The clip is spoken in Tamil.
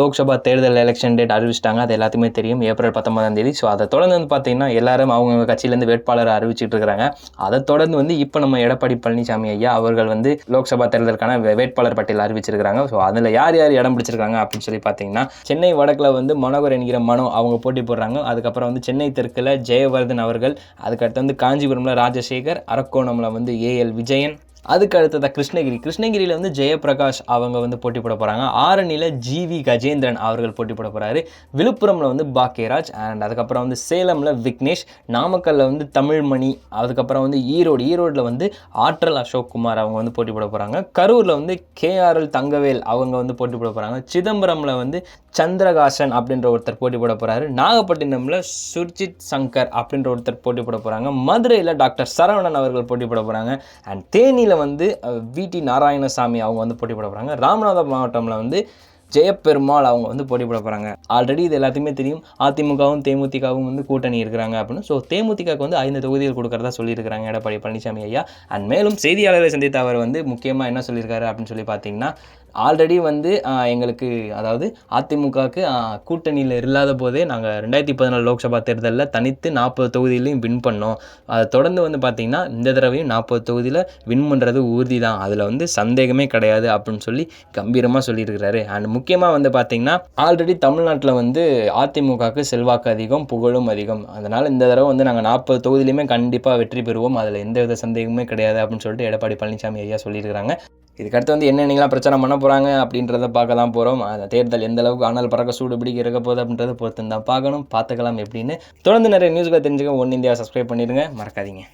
லோக்சபா தேர்தல் எலெக்ஷன் டேட் அறிவிச்சிட்டாங்க. அது எல்லாத்துக்குமே தெரியும். ஏப்ரல் பத்தொன்பதாம் தேதி. ஸோ அதை தொடர்ந்து வந்து பார்த்தீங்கன்னா எல்லாரும் அவங்க கட்சியிலேருந்து வேட்பாளரை அறிவிச்சிட்டு இருக்கிறாங்க அதை தொடர்ந்து வந்து இப்போ நம்ம எடப்பாடி பழனிசாமி ஐயா அவர்கள் வந்து லோக்சபா தேர்தலுக்கான வே- வேட்பாளர் பட்டியல் அறிவிச்சிருக்காங்க ஸோ அதில் யார் யார் இடம் பிடிச்சிருக்காங்க அப்படின்னு சொல்லி பார்த்தீங்கன்னா சென்னை வடக்கில் வந்து மனோகர் என்கிற மனோ அவங்க போட்டி போடுறாங்க. அதுக்கப்புறம் வந்து சென்னை தெற்கில் ஜெயவர்தன் அவர்கள் அதுக்கடுத்து வந்து காஞ்சிபுரமில் ராஜசேகர் அரக்கோணமில் வந்து ஏஎல் விஜயன் அதுக்கு அடுத்ததாக கிருஷ்ணகிரி. கிருஷ்ணகிரியில் வந்து ஜெயபிரகாஷ் அவங்க வந்து போட்டி போட போகிறாங்க ஆரணியில் ஜிவி கஜேந்திரன் அவர்கள் போட்டி போட போகிறாரு விழுப்புரமில் வந்து பாக்கியராஜ் அண்ட் அதுக்கப்புறம் வந்து சேலமில் விக்னேஷ். நாமக்கல்லில் வந்து தமிழ்மணி அதுக்கப்புறம் வந்து ஈரோடு. ஈரோட்டில் வந்து ஆற்றல் அசோக் குமார் அவங்க வந்து போட்டி போட போகிறாங்க கரூரில் வந்து கேஆர்எல் தங்கவேல் அவங்க வந்து போட்டி போட போகிறாங்க சிதம்பரமில் வந்து சந்திரகாசன் அப்படின்ற ஒருத்தர் போட்டி போட போகிறாரு நாகப்பட்டினமில் சுர்ஜித் சங்கர் அப்படின்ற ஒருத்தர் போட்டி போட போகிறாங்க மதுரையில் டாக்டர் சரவணன் அவர்கள் போட்டி போட போகிறாங்க அண்ட் தேனியில் வந்து விடி நாராயணசாமி அவங்க வந்து போட்டி போட போகிறாங்க ராமநாதபுரம் மாவட்டமில் வந்து ஜெயப்பெருமாள் அவங்க வந்து போட்டி போட போகிறாங்க ஆல்ரெடி இது எல்லாத்தையுமே தெரியும். அதிமுகவும் தேமுதிகவும் வந்து கூட்டணி இருக்கிறாங்க அப்படின்னு. ஸோ தேமுதிகவுக்கு வந்து ஐந்து தொகுதிகள் கொடுக்கறதா சொல்லியிருக்கிறாங்க எடப்பாடி பழனிசாமி ஐயா. அண்ட் மேலும் செய்தியாளரை சந்தித்த அவர் வந்து முக்கியமாக என்ன சொல்லியிருக்காரு அப்படின்னு சொல்லி பார்த்தீங்கன்னா ஆல்ரெடி வந்து எங்களுக்கு அதாவது அதிமுகவுக்கு கூட்டணியில் இல்லாத போதே நாங்கள் ரெண்டாயிரத்தி பதினாலு லோக்சபா தேர்தலில் தனித்து நாற்பது தொகுதியிலையும் வின் பண்ணோம். அதை தொடர்ந்து வந்து பார்த்திங்கன்னா இந்த தடவையும் நாற்பது தொகுதியில் வின் பண்ணுறது உறுதி தான் அதில் வந்து சந்தேகமே கிடையாது அப்படின்னு சொல்லி கம்பீரமாக சொல்லியிருக்கிறாரு. அண்ட் முக்கியமாக வந்து பார்த்திங்கன்னா ஆல்ரெடி தமிழ்நாட்டில் வந்து அதிமுகவுக்கு செல்வாக்கு அதிகம் புகழும் அதிகம். அதனால் இந்த தடவை வந்து நாங்கள் நாற்பது தொகுதியிலையுமே கண்டிப்பாக வெற்றி பெறுவோம். அதில் எந்த வித சந்தேகமே கிடையாது அப்படின்னு சொல்லிட்டு எடப்பாடி பழனிசாமி ஐயா சொல்லியிருக்கிறாங்க. இதுக்கடுத்து வந்து என்னென்னலாம் பிரச்சனை பண்ண போகிறாங்க அப்படின்றத பார்க்க தான் போகிறோம் அந்த தேர்தல் எந்த அளவுக்கு ஆனால் பறக்க சூடு பிடிக்க இருக்க போகுது அப்படின்றத பொறுத்து தான் பார்க்கணும். பார்த்துக்கலாம் எப்படின்னு. தொடர்ந்து நிறைய நியூஸ்களை தெரிஞ்சுக்க ஒன் இந்தியா சப்ஸ்கிரைப் பண்ணிடுங்க மறக்காதீங்க.